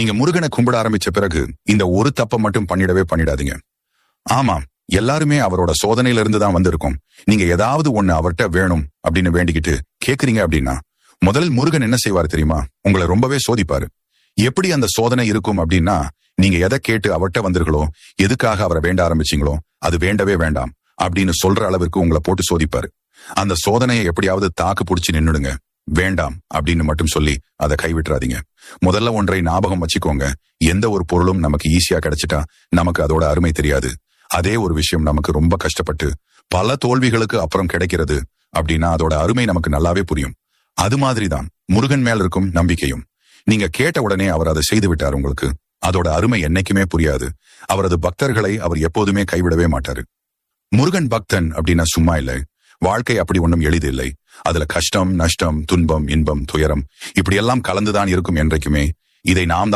நீங்க முருகனை கும்பிட ஆரம்பிச்ச பிறகு இந்த ஒரு தப்பை மட்டும் பண்ணிடவே பண்ணிடாதீங்க. ஆமாம் எல்லாருமே அவரோட சோதனையில இருந்து தான் வந்திருக்கோம். நீங்க ஏதாவது ஒண்ணு அவர்கிட்ட வேணும் அப்படின்னு வேண்டிக்கிட்டு கேக்குறீங்க அப்படின்னா முதல் முருகன் என்ன செய்வார் தெரியுமா? உங்களை ரொம்பவே சோதிப்பாரு. எப்படி அந்த சோதனை இருக்கும் அப்படின்னா நீங்க எதை கேட்டு அவர்கிட்ட வந்தீர்களோ எதுக்காக அவரை வேண்ட ஆரம்பிச்சீங்களோ அது வேண்டவே வேண்டாம் அப்படின்னு சொல்ற அளவிற்கு உங்களை போட்டு சோதிப்பாரு. அந்த சோதனையை எப்படியாவது தாக்கு பிடிச்சி நின்னுடுங்க. வேண்டாம் அப்படின்னு மட்டும் சொல்லி அதை கைவிட்டுறாதீங்க. முதல்ல ஒன்றை ஞாபகம் வச்சுக்கோங்க. எந்த ஒரு பொருளும் நமக்கு ஈஸியா கிடைச்சிட்டா நமக்கு அதோட அருமை தெரியாது. அதே ஒரு விஷயம் நமக்கு ரொம்ப கஷ்டப்பட்டு பல தோல்விகளுக்கு அப்புறம் கிடைக்கிறது அப்படின்னா அதோட அருமை நமக்கு நல்லாவே புரியும். அது மாதிரிதான் முருகன் மேல் இருக்கும் நம்பிக்கையும். நீங்க கேட்ட உடனே அவர் அதை செய்து விட்டார் உங்களுக்கு. அதோட அருமை என்னைக்குமே புரியாது. அவரது பக்தர்களை அவர் எப்போதுமே கைவிடவே மாட்டாரு. முருகன் பக்தன் அப்படின்னா சும்மா இல்லை. வாழ்க்கை அப்படி ஒண்ணும் எளிது இல்லை அதுல கஷ்டம் நஷ்டம் துன்பம் இன்பம் துயரம் இப்படியெல்லாம் கலந்துதான் இருக்கும் என்றைக்குமே. இதை நாம் தான்